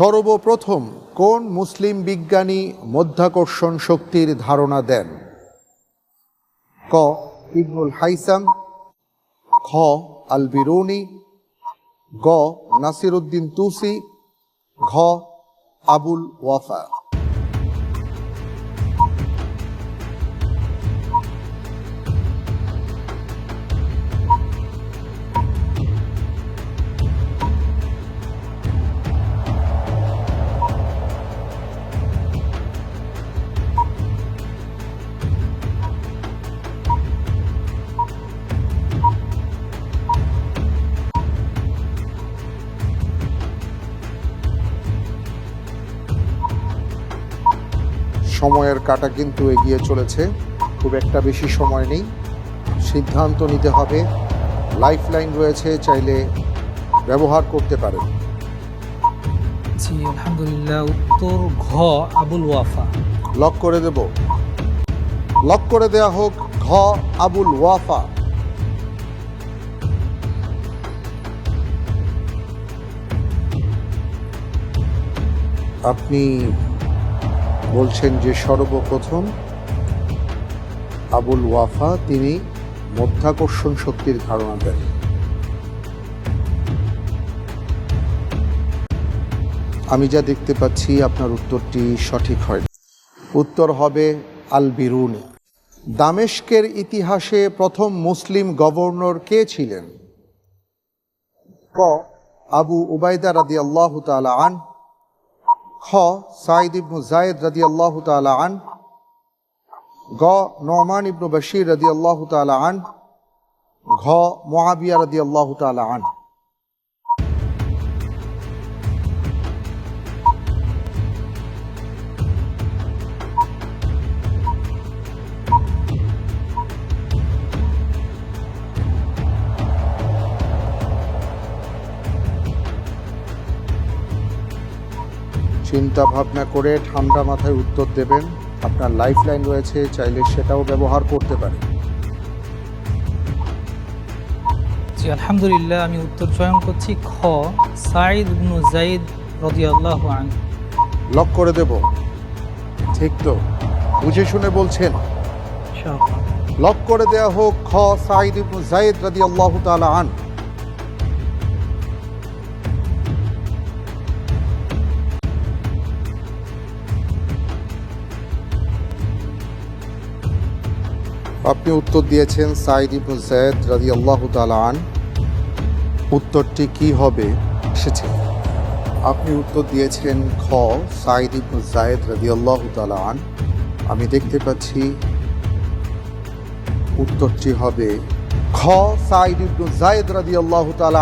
সর্বপ্রথম কোন মুসলিম বিজ্ঞানী মধ্যাকর্ষণ শক্তির ধারণা দেন? ক. ইবনুল হাইসাম। খ. আল বিরুনি গ. নাসিরুদ্দিন তুসি। ঘ. আবুল ওয়াফা। সময়ের কাটা কিন্তু এগিয়ে চলেছে। খুব একটা বেশি সময় নেই। সিদ্ধান্ত নিতে হবে। লাইফ লাইন রয়েছে চাইলে ব্যবহার করতে পারেন। জি আলহামদুলিল্লাহ। উত্তর ঘ আবুল ওয়াফা। লক করে দেব। লক করে দেয়া হোক ঘ আবুল ওয়াফা। আপনি বলছেন যে সর্বপ্রথম আবুল ওয়াফা, তিনি মধ্যাকর্ষণ শক্তির ধারণা দেন। আমি যা দেখতে পাচ্ছি, আপনার উত্তরটি সঠিক হয় উত্তর হবে আল বিরুনি দামেস্কের ইতিহাসে প্রথম মুসলিম গভর্নর কে ছিলেন? ক আবু উবাইদা রাদি আল্লাহ তালা আন খ সাইদ ইবনু জায়দ রাদি আল্লাহ তালা আন, গ, নোমান ইবনু বশির রাদি আল্লাহ তালা আন, ঘ মোয়াবিয়া রাদি আল্লাহ তালা আন। চিন্তা ভাবনা করে ঠান্ডা মাথায় উত্তর দেবেন। আপনার লাইফ লাইন রয়েছে চাইলে সেটাও ব্যবহার করতে পারেন। জি আলহামদুলিল্লাহ আমি উত্তর চয়ন করছি খ সাইদ ইবনু জাইদ রদিয়াল্লাহু আন লক করে দেব। ঠিক তো। বুঝে শুনে বলছেন। লক করে দেয়া হোক খ সাইদ ইবনু জাইদ রাদিয়াল্লাহু তাআলা আন আপনি উত্তর দিয়েছেন সাইদ ইবনু সৈয়দ রাজি আল্লাহ আন। উত্তরটি কি হবে? এসেছে। আপনি উত্তর দিয়েছেন খ সাইদ ইবনু জায়দ রাজি আল্লাহ আন। আমি দেখতে পাচ্ছি উত্তরটি হবে খ সাইদ ইবনু জায়দ রাজি তাআলা